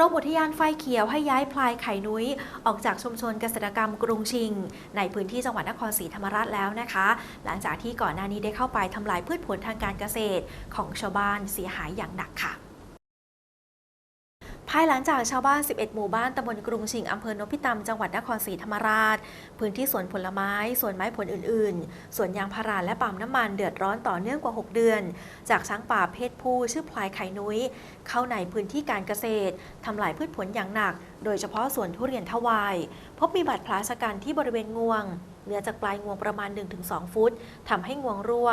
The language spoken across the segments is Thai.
รมอุทยานไฟเขียวให้ย้ายพลายไข่นุ้ย ออกจากชุมชนเกษตรกรรมกรุงชิง ในพื้นที่จังหวัดนครศรีธรรมราชแล้วนะคะ หลังจากที่ก่อนหน้านี้ได้เข้าไปทำลายพืชผลทางการเกษตรของชาวบ้านเสียหายอย่างหนักค่ะ ภายหลังจากชาวบ้าน 11 หมู่บ้านตำบลกรุงชิงอำเภอนพิตำจังหวัดนครศรีธรรมราช พื้นที่สวนผลไม้ สวนไม้ผลอื่นๆ สวนยางพาราและปั๊มน้ำมันเดือดร้อนต่อเนื่องกว่า 6 เดือน จากช้างป่าเพศผู้ชื่อพลายไข่นุ้ย เข้าในพื้นที่การเกษตรทำลายพืชผลอย่างหนัก โดยเฉพาะสวนทุเรียนทวาย พบมีบาดแผลชะกันที่บริเวณงวง เหนือจากปลายงวงประมาณ 1-2 ฟุตทำให้งวงรั่ว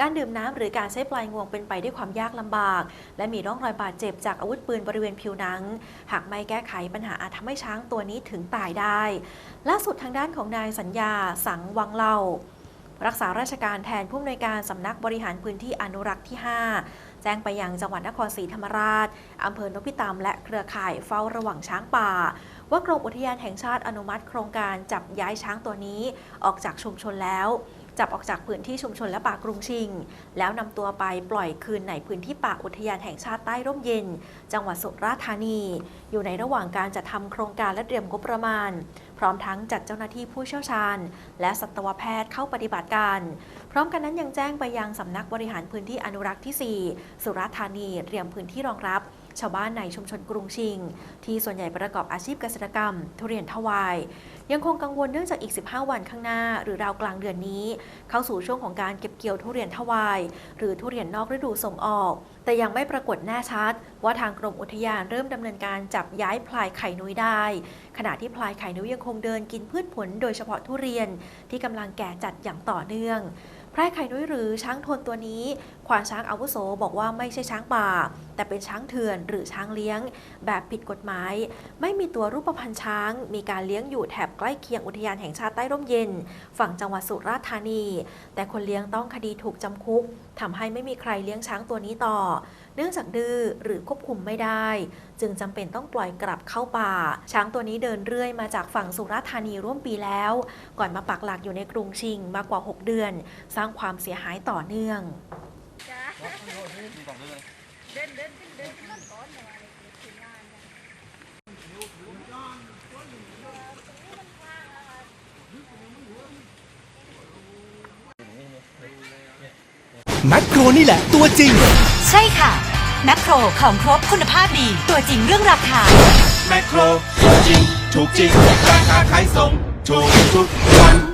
การดื่มน้ำหรือการใช้ปลายงวงเป็นไปด้วยความยากลำบาก และมีร่องรอยบาดเจ็บจากอาวุธปืนบริเวณผิวหนัง หากไม่แก้ไขปัญหาอาจทำให้ช้างตัวนี้ถึงตายได้ ล่าสุดทางด้านของนายสัญญาสังวังเล่ารักษาราชการแทนผู้อำนวยการสำนักบริหารพื้นที่อนุรักษ์ที่ 5 แจ้งไปยังจังหวัดนครศรีธรรมราชอำเภอนพิตามและเครือข่ายเฝ้าระวังช้างป่าว่ากรมอุทยานแห่งชาติอนุมัติโครงการจับย้ายช้างตัวนี้ออกจากชุมชนแล้ว จับออกจากพื้นที่ชุมชนและป่ากรุงชิง แล้วนำตัวไปปล่อยคืนในพื้นที่ป่าอุทยานแห่งชาติใต้ร่มเย็น จังหวัดสุราษฎร์ธานี อยู่ในระหว่างการจัดทำโครงการและเตรียมงบประมาณ พร้อมทั้งจัดเจ้าหน้าที่ผู้เชี่ยวชาญ และสัตวแพทย์เข้าปฏิบัติการ พร้อมกันนั้นยังแจ้งไปยังสำนักบริหารพื้นที่อนุรักษ์ที่ 4 สุราษฎร์ธานีเตรียมพื้นที่รองรับ ชาวบ้านในชุมชนกรุงชิง ที่ส่วนใหญ่ประกอบอาชีพเกษตรกรรม ทุเรียนทวาย ยังคงกังวลเนื่องจากอีก 15 วันข้างหน้า หรือราวกลางเดือนนี้ เข้าสู่ช่วงของการเก็บเกี่ยวทุเรียนทวาย หรือทุเรียนนอกฤดูส่งออก แต่ยังไม่ปรากฏแน่ชัด ว่าทางกรมอุทยานเริ่มดำเนินการจับย้ายพลายไข่นุ้ยได้ ขณะที่พลายไข่นุ้ยยังคงเดินกินพืชผล โดยเฉพาะทุเรียนที่กำลังแก่จัดอย่างต่อเนื่องพลายไข่นุ้ยหรือช้างทนตัวนี้ ควานช้างอาวุโสบอกว่าไม่ใช่ช้างป่าแต่เป็นช้างเถื่อนหรือช้างเลี้ยง แบบผิดกฎหมาย ไม่มีตัวรูปพรรณช้าง มีการเลี้ยงอยู่แถบใกล้เคียงอุทยานแห่งชาติใต้ร่มเย็น ฝั่งจังหวัดสุราษฎร์ธานี แต่คนเลี้ยงต้องคดีถูกจำคุกทำให้ไม่มีใครเลี้ยงช้างตัวนี้ต่อ เนื่องจากดื้อหรือควบคุมไม่ได้ จึงจำเป็นต้องปล่อยกลับเข้าป่า ช้างตัวนี้เดินเรื่อยมาจากฝั่งสุราษฎร์ธานีร่วมปีแล้ว ก่อนมาปักหลักอยู่ในกรุงชิงมากว่า 6 เดือน สร้างความเสียหายต่อเนื่อง เดินเดินขึ้นเดินขึ้นต้นก่อนเนี่ยถึงงานเนี่ยแมคโครนี่แหละตัวจริง ใช่ค่ะ แมคโครของครบคุณภาพดี ตัวจริงเรื่องราคา แมคโครถูกจริง ถูกจริง ราคาขายส่ง ถูกทุกวัน